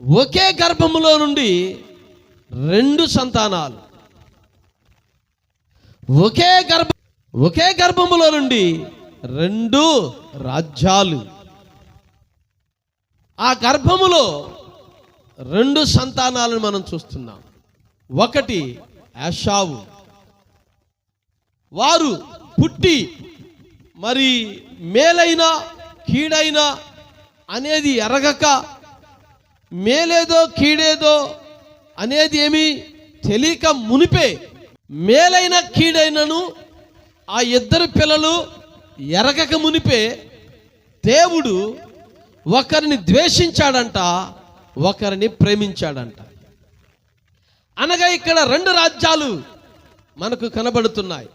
ఒకే గర్భములో నుండి రెండు సంతానాలు. ఒకే గర్భ ఒకే గర్భములో నుండి రెండు రాజ్యాలు. ఆ గర్భములో రెండు సంతానాలను మనం చూస్తున్నాం. ఒకటి యాషావు వారు పుట్టి మరి మేలైన కీడైన అనేది ఎరగక మేలేదో కీడేదో అనేది ఏమి తెలియక మునిపే మేలైన కీడైనను ఆ ఇద్దరు పిల్లలు ఎరగక మునిపే దేవుడు ఒకరిని ద్వేషించాడంట ఒకరిని ప్రేమించాడంట. అనగా ఇక్కడ రెండు రాజ్యాలు మనకు కనబడుతున్నాయి.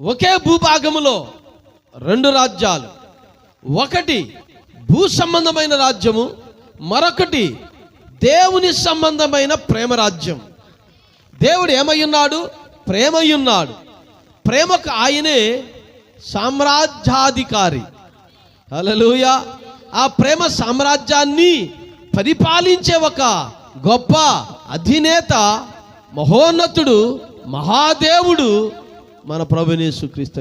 ఒకే భూభాగములో రెండు రాజ్యాలు. ఒకటి భూ సంబంధమైన రాజ్యము మరొకటి దేవుని సంబంధమైన ప్రేమ రాజ్యం. దేవుడు ఏమై ఉన్నాడు ప్రేమకు ఆయనే సామ్రాజ్యాధికారి. హల్లెలూయ. ఆ ప్రేమ సామ్రాజ్యాన్ని పరిపాలించే ఒక గొప్ప అధినేత మహోన్నతుడు మహాదేవుడు మన ప్రభునేసు క్రీస్తు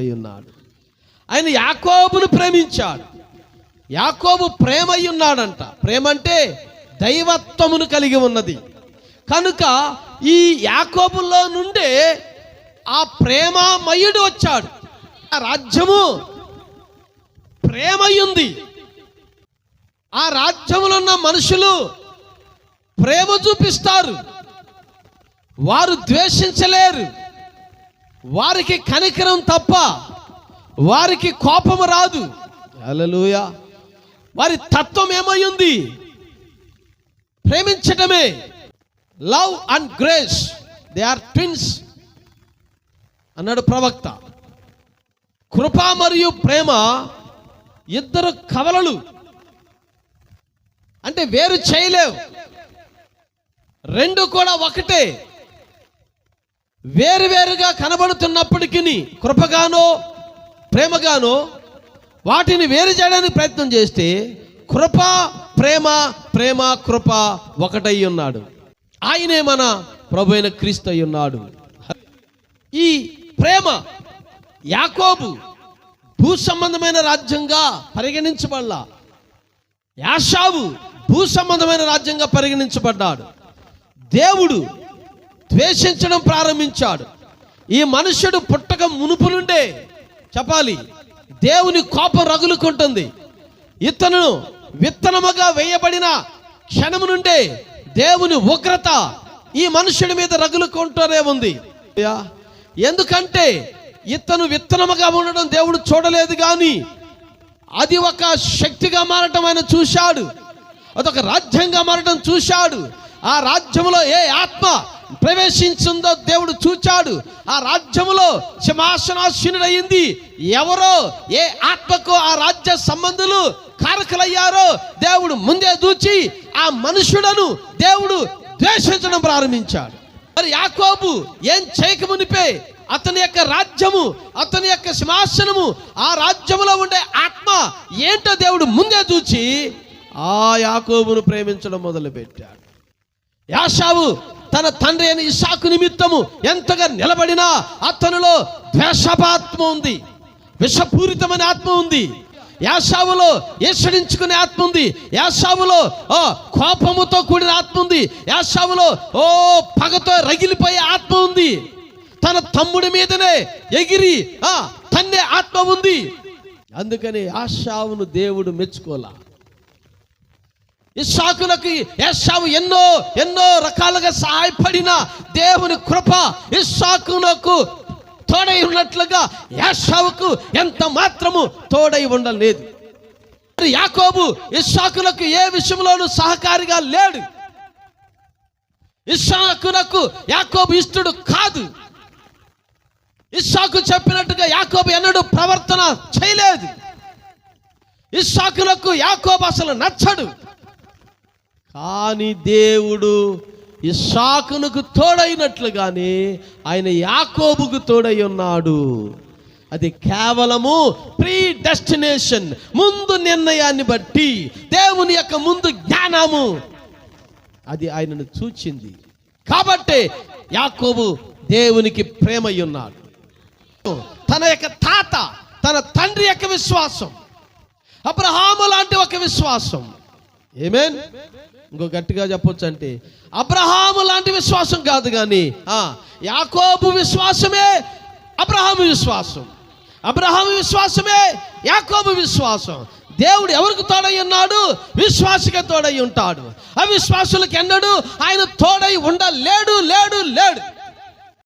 ఆయన యాకోబును ప్రేమించాడు. యాకోబు ప్రేమ ఉన్నాడంట ప్రేమ అంటే దైవత్వమును కలిగి ఉన్నది. కనుక ఈ యాకోబుల్లో నుండే ఆ ప్రేమమయుడు వచ్చాడు. ఆ రాజ్యము ప్రేమయుంది ఆ రాజ్యములో ఉన్న మనుషులు ప్రేమ చూపిస్తారు. వారు ద్వేషించలేరు. వారికి కనికరం తప్ప వారికి కోపము రాదు. అలలుయా వారి తత్వం ఏమయ్యింది? ప్రేమించటమే. Love and grace they are twins అన్నాడు ప్రవక్త. కృప మరియు ప్రేమ ఇద్దరు కవలలు. అంటే వేరు చేయలేవు. రెండు కూడా ఒకటే. వేరువేరుగా కనబడుతున్నప్పటికీ కృపగానో ప్రేమగానో వాటిని వేరు చేయడానికి ప్రయత్నం చేస్తే కృప ప్రేమ ప్రేమ కృప ఒకటై ఉన్నాడు. ఆయనే మన ప్రభు అయిన క్రీస్తు అయి ఉన్నాడు. ఈ ప్రేమ యాకోబు భూ సంబంధమైన రాజ్యంగా పరిగణించబడలా. యాషావు భూ సంబంధమైన రాజ్యంగా పరిగణించబడ్డాడు. దేవుడు ద్వేషించడం ప్రారంభించాడు. ఈ మనుష్యుడు పుట్టక మునుపు నుండే చెప్పాలి దేవుని కోపం రగులుకుంటుంది. ఇతను విత్తనముగా వేయబడిన క్షణము నుండే దేవుని ఉగ్రత ఈ మనుషుడి మీద రగులుకుంటూనే ఉంది. యా, ఎందుకంటే ఇతను విత్తనముగా ఉండడం దేవుడు చూడలేదు కానీ అది ఒక శక్తిగా మారటం ఆయన చూశాడు. అదొక రాజ్యంగా మారటం చూశాడు. ఆ రాజ్యంలో ఏ ఆత్మ ప్రవేశించిందో దేవుడు చూచాడు. ఆ రాజ్యములో సింహాసనాశీనుడయింది ఎవరో ఏ ఆత్మకు ఆ రాజ్య సంబంధులు కారకులయ్యారో దేవుడు ముందే దూచి ఆ మనుషులను దేవుడు ద్వేషించడం ప్రారంభించాడు. మరి యాకోబు ఏం చేయకమునిపే అతని యొక్క రాజ్యము అతని యొక్క సింహాసనము ఆ రాజ్యములో ఉండే ఆత్మ ఏంటో దేవుడు ముందే చూచి ఆ యాకోబును ప్రేమించడం మొదలుపెట్టాడు. యాషావు తన తండ్రి అయిన ఇసాకు నిమిత్తము ఎంతగా నిలబడినా అతనిలో ద్వేషపాత్మ ఉంది విషపూరితమైన ఆత్మ ఉంది. యాషావులో ఈసడించుకునే ఆత్మ ఉంది. యాషావులో ఓ కోపముతో కూడిన ఆత్మ ఉంది. యాషావులో ఓ పగతో రగిలిపోయే ఆత్మ ఉంది. తన తమ్ముడి మీదనే ఎగిరి ఆ తన్నే ఆత్మ ఉంది. అందుకని ఆశావును దేవుడు మెచ్చుకోలా. ఇస్సాకులకు ఏసావు ఎన్నో ఎన్నో రకాలుగా సహాయపడిన దేవుని కృప ఇస్సాకునకు తోడై ఉన్నట్లుగా యాషావుకు ఎంత మాత్రము తోడై ఉండలేదు. యాకోబు ఇస్సాకులకు ఏ విషయంలోనూ సహకారిగా లేడు. ఇస్సాకునకు యాకోబు ఇష్టడు కాదు. ఇస్సాకు చెప్పినట్టుగా యాకోబు ఎన్నడూ ప్రవర్తన చేయలేదు. ఇస్సాకులకు యాకోబు అసలు నచ్చడు. కానీ దేవుడు ఇస్సాకునకు తోడైనట్లుగానే ఆయన యాకోబుకు తోడై ఉన్నాడు. అది కేవలము ప్రీ డెస్టినేషన్ ముందు నిర్ణయాన్ని బట్టి దేవుని యొక్క ముందు జ్ఞానము. అది ఆయనను చూచింది. కాబట్టి యాకోబు దేవునికి ప్రేమయ్య ఉన్నాడు తన యొక్క తాత తన తండ్రి యొక్క విశ్వాసం అబ్రహాము లాంటి ఒక విశ్వాసం ఏమేన్ ఇంకో గట్టిగా చెప్పొచ్చు అంటే అబ్రహాము లాంటి విశ్వాసం కాదు కానీ యాకోబు విశ్వాసమే అబ్రహాము విశ్వాసం. అబ్రహాము విశ్వాసమే యాకోబు విశ్వాసం. దేవుడు ఎవరికి తోడై ఉన్నాడు? విశ్వాసకే తోడై ఉంటాడు. అవిశ్వాసులకు ఎన్నడు ఆయన తోడై ఉండలేడు లేడు లేడు.